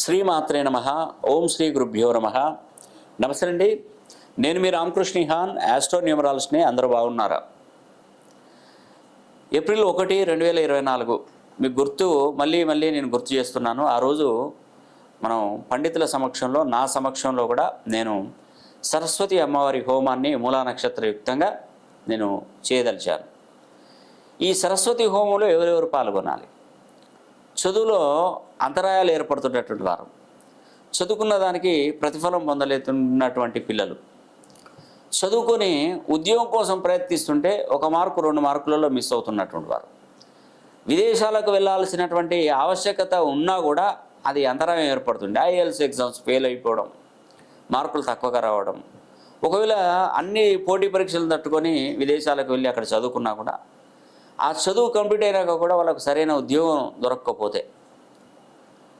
శ్రీమాత్రే నమ. ఓం శ్రీ గురుభ్యో నమ. నమస్తే అండి నేను మీ రామకృష్ణ హాన్ యాస్ట్రో అందరూ బాగున్నారా? ఏప్రిల్ ఒకటి రెండు వేల ఇరవై నాలుగు. మీకు గుర్తు మళ్ళీ మళ్ళీ నేను గుర్తు చేస్తున్నాను. ఆ రోజు మనం పండితుల సమక్షంలో నా సమక్షంలో కూడా నేను సరస్వతి అమ్మవారి హోమాన్ని మూలా నక్షత్రయుక్తంగా నేను చేయదలిచాను. ఈ సరస్వతి హోమంలో ఎవరెవరు పాల్గొనాలి? చదువులో అంతరాయాలు ఏర్పడుతున్నటువంటి వారు. చదువుకున్న దానికి ప్రతిఫలం పొందలేతున్నటువంటి పిల్లలు. చదువుకొని ఉద్యోగం కోసం ప్రయత్నిస్తుంటే ఒక మార్కు రెండు మార్కులలో మిస్ అవుతున్నటువంటి వారు. విదేశాలకు వెళ్ళాల్సినటువంటి ఆవశ్యకత ఉన్నా కూడా అది అంతరాయం ఏర్పడుతుంది. ఐఎల్స్ ఎగ్జామ్స్ ఫెయిల్ అయిపోవడం మార్కులు తక్కువగా రావడం. ఒకవేళ అన్ని పోటీ పరీక్షలు తట్టుకొని విదేశాలకు వెళ్ళి అక్కడ చదువుకున్నా కూడా ఆ చదువు కంప్లీట్ అయినాక కూడా వాళ్ళకు సరైన ఉద్యోగం దొరకకపోతే.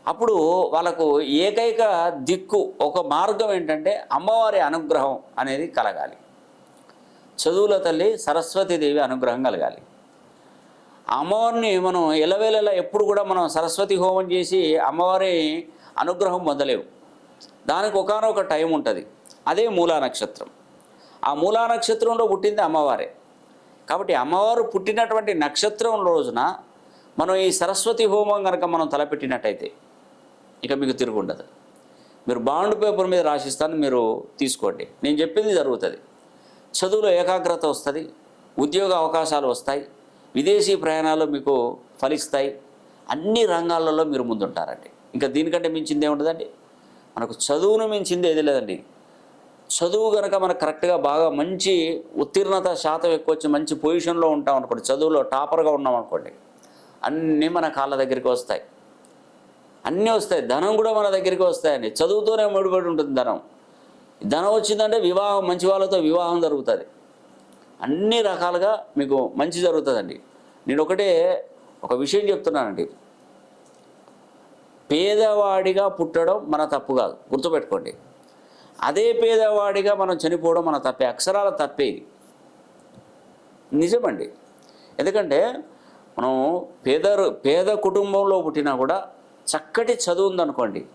అప్పుడు వాళ్ళకు ఏకైక దిక్కు ఒక మార్గం ఏంటంటే అమ్మవారి అనుగ్రహం అనేది కలగాలి. చదువుల తల్లి సరస్వతీదేవి అనుగ్రహం కలగాలి. అమ్మవారిని మనం ఎలవేళలా ఎప్పుడు కూడా మనం సరస్వతి హోమం చేసి అమ్మవారి అనుగ్రహం పొందలేవు. దానికి ఒకనొక టైం ఉంటుంది. అదే మూలా నక్షత్రం. ఆ మూలా నక్షత్రంలో పుట్టింది అమ్మవారే. కాబట్టి అమ్మవారు పుట్టినటువంటి నక్షత్రం రోజున మనం ఈ సరస్వతి హోమం కనుక మనం తలపెట్టినట్టయితే ఇక మీకు తిరుగుండదు. మీరు బాండ్ పేపర్ మీద రాసిస్తాను మీరు తీసుకోండి. నేను చెప్పింది జరుగుతుంది. చదువులో ఏకాగ్రత వస్తుంది ఉద్యోగ అవకాశాలు వస్తాయి విదేశీ ప్రయాణాలు మీకు ఫలిస్తాయి అన్ని రంగాలలో మీరు ముందుంటారండి. ఇంకా దీనికంటే మించింది ఏముంటుందండి మనకు చదువును మించింది ఏది లేదండి. చదువు కనుక మనకు కరెక్ట్గా బాగా మంచి ఉత్తీర్ణత శాతం ఎక్కువ వచ్చి మంచి పొజిషన్లో ఉంటాం అనుకోండి చదువులో టాపర్గా ఉన్నాం అనుకోండి అన్నీ మన కాళ్ళ దగ్గరికి వస్తాయి. అన్నీ వస్తాయి. ధనం కూడా మన దగ్గరికి వస్తాయండి. చదువుతోనే ముడిపడి ఉంటుంది ధనం. ధనం వచ్చిందంటే వివాహం మంచి వాళ్ళతో వివాహం జరుగుతుంది. అన్ని రకాలుగా మీకు మంచి జరుగుతుందండి. నేను ఒకటే ఒక విషయం చెప్తున్నానండి. పేదవాడిగా పుట్టడం మన తప్పు కాదు. గుర్తుపెట్టుకోండి. అదే పేదవాడిగా మనం చనిపోవడం మన తప్పే అక్షరాల తప్పే ఇది. నిజమండి. ఎందుకంటే మనం పేద పేద కుటుంబంలో పుట్టినా కూడా చక్కటి చదువు ఉందనుకోండి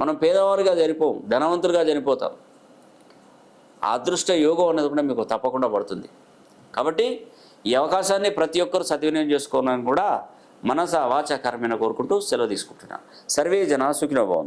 మనం పేదవారిగా చనిపోం ధనవంతులుగా చనిపోతాం. అదృష్ట యోగం అనేది కూడా మీకు తప్పకుండా పడుతుంది. కాబట్టి ఈ అవకాశాన్ని ప్రతి ఒక్కరు సద్వినియోగం చేసుకోవాలని కూడా మనస వాచ కోరుకుంటూ సెలవు తీసుకుంటున్నాను సర్వే జన సుఖినోభవం